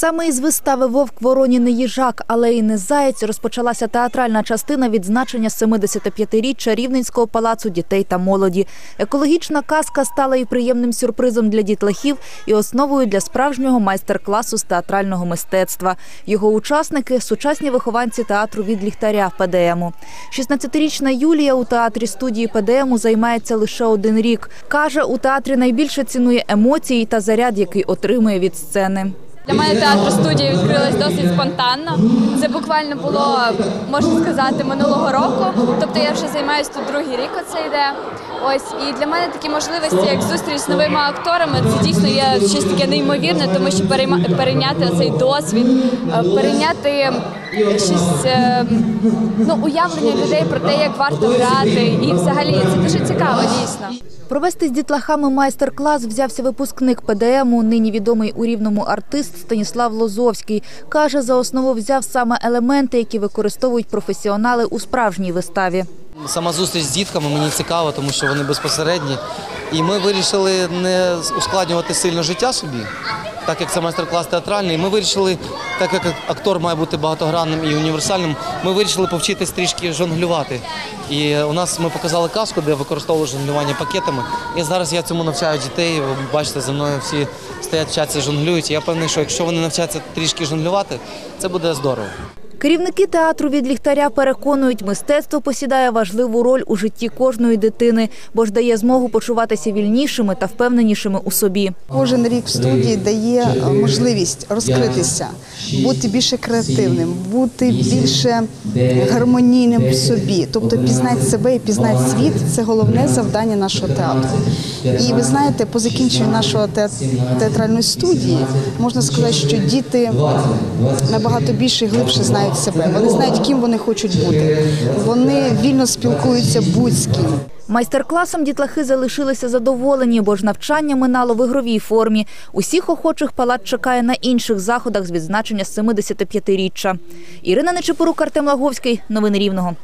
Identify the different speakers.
Speaker 1: Саме із вистави Вовк Вороні не їжак, але й не заєць розпочалася театральна частина відзначення 75-річчя Рівненського палацу дітей та молоді. Екологічна казка стала і приємним сюрпризом для дітлахів, і основою для справжнього майстер-класу з театрального мистецтва. Його учасники сучасні вихованці театру від ліхтаря ПДМу. 16-річна Юлія у театрі студії ПДМу займається лише один рік. каже, у театрі найбільше цінує емоції та заряд, який отримує від сцени.
Speaker 2: Для мене театр студія відкрилась досить спонтанно. Це буквально було, можна сказати, минулого року. Тобто я вже займаюся тут другий рік. Оце йде. Ось і для мене такі можливості, як зустріч з новими акторами, це дійсно є щось таке неймовірне, тому що перейняти цей досвід, е, перейняти щось е, ну, уявлення людей про те, як варто грати. І взагалі це дуже цікаво, дійсно.
Speaker 1: Провести з дітлахами майстер-клас взявся випускник ПДМу, нині відомий у Рівному артист Станіслав Лозовський. Каже, за основу взяв саме елементи, які використовують професіонали у справжній виставі.
Speaker 3: Сама зустріч з дітками мені цікава, тому що вони безпосередні. І ми вирішили не ускладнювати сильно життя собі, так як це майстер-клас театральний. Ми вирішили, так як актор має бути багатогранним і універсальним, ми вирішили повчитись трішки жонглювати. І у нас ми показали казку, де використовували жонглювання пакетами. І зараз я цьому навчаю дітей. Ви бачите, за мною всі стоять, вчаться, жонглюють. Я певний, що якщо вони навчаться трішки жонглювати, це буде здорово.
Speaker 1: Керівники театру від ліхтаря переконують, мистецтво посідає важливу роль у житті кожної дитини, бо ж дає змогу почуватися вільнішими та впевненішими у собі.
Speaker 4: Кожен рік в студії дає е, можливість розкритися, бути більше креативним, бути більше гармонійним в собі, тобто пізнати себе і пізнати світ це головне завдання нашого театру. І ви знаєте, по закінченню нашого театральної студії можна сказати, що діти набагато більше і глибше знають себе. Вони знають, ким вони хочуть бути. Вони вільно спілкуються будь з ким.
Speaker 1: Майстер-класом дітлахи залишилися задоволені, бо ж навчання минало в ігровій формі. Усіх охочих палат чекає на інших заходах з відзначення 75-річчя. Ірина Нечепорук, Артем Лаговський. Новини Рівного.